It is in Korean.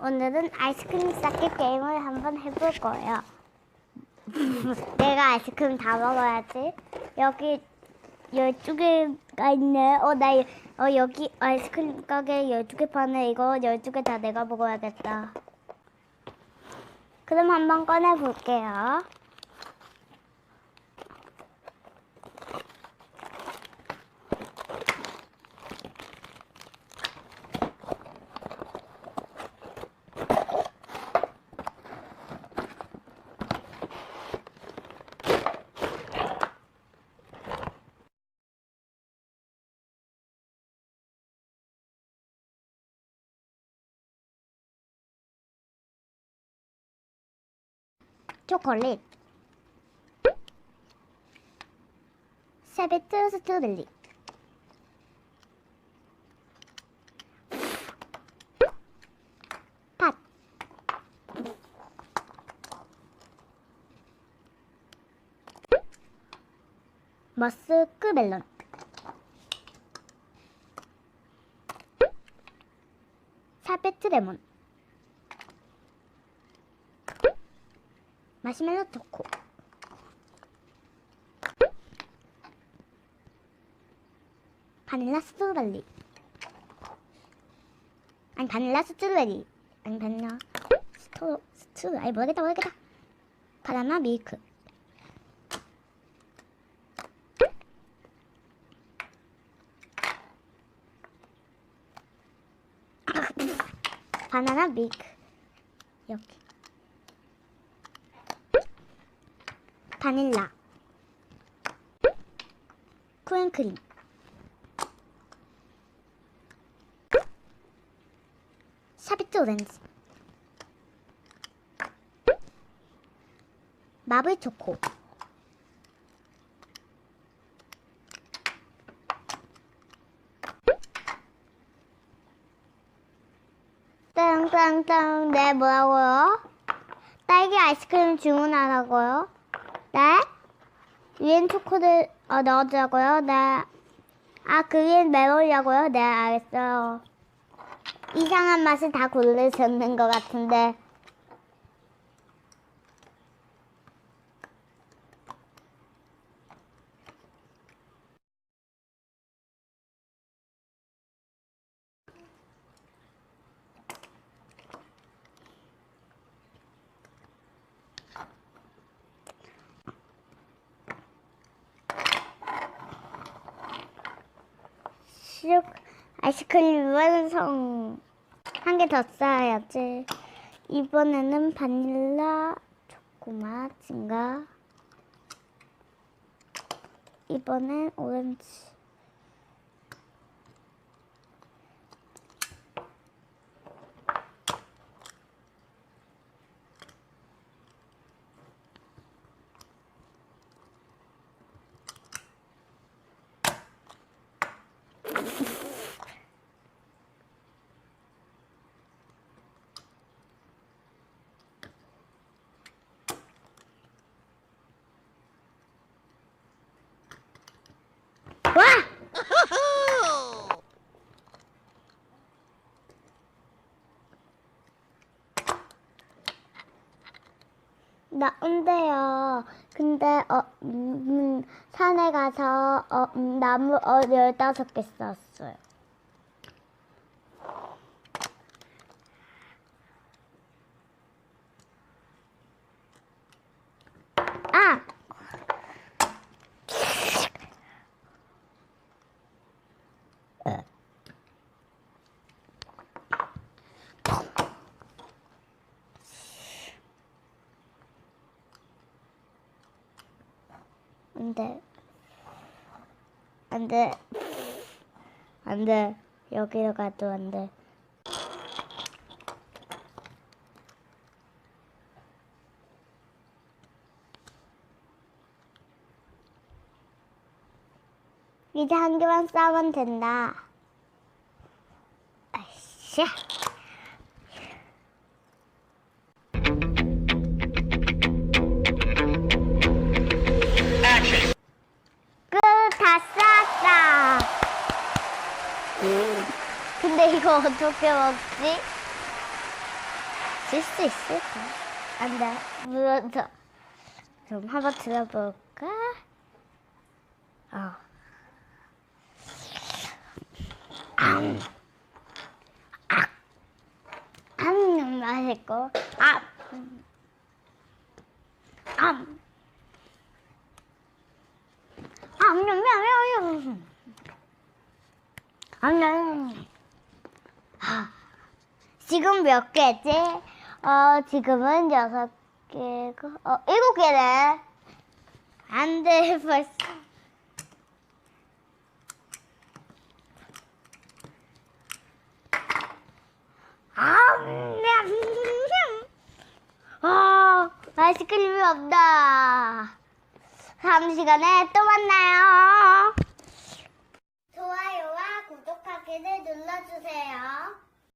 오늘은 아이스크림 쌓기 게임을 한번 해볼 거예요. 내가 아이스크림 다 먹어야지. 여기 12개가 있네. 어, 나, 여- 어, 여기 아이스크림 가게 12개 파네. 이거 12개 다 내가 먹어야겠다. 그럼 한번 꺼내볼게요. 초콜릿. 샤베트 스트로베리. 팥. 머스크 멜론. 샤베트 레몬. 마시멜로 초코. 바닐라 스트로베리. 아니 바닐라 스트로베리. 아니 바닐라 스토 스트 아니 모르겠다 모르겠다. 바나나 밀크. 바나나 밀크. 여기. 바닐라 쿠앤크림 샤비트 오렌지 마블 초코 땅땅땅 네 뭐라고요? 딸기 아이스크림 주문하라고요? 네? 위엔 초코를 어, 넣어주라고요? 네. 아, 그 위엔 메모리라고요? 네, 알겠어요. 이상한 맛을 다 고르셨는 것 같은데. 슉 아이스크림 완성. 한 개 더 쌓아야지. 이번에는 바닐라 초코맛 증가? 이번엔 오렌지 나온대요. 근데 어 음, 산에 가서 어, 음, 나무 어 열다섯 개 쌌어요. 아! 안 돼. 안 돼. 안 돼. 여기로 가도 안 돼. 이제 한 개만 싸면 된다. 아이씨. 근데 이거 어떻게 먹지? 쓸수 있을까? 안 돼. 물어서. 그럼 한번 들어볼까? 어. 앙. 아. 앙, 맛있고. 아. 암. 암, 냠, 냠, 냠, 냠. 암, 냠. 아. 지금 몇 개지? 어, 지금은 여섯 개고, 어, 일곱 개네. 안 돼, 벌써. 아. 아, 아이스크림이 없다. 다음 시간에 또 만나요. 구독하기를 눌러주세요.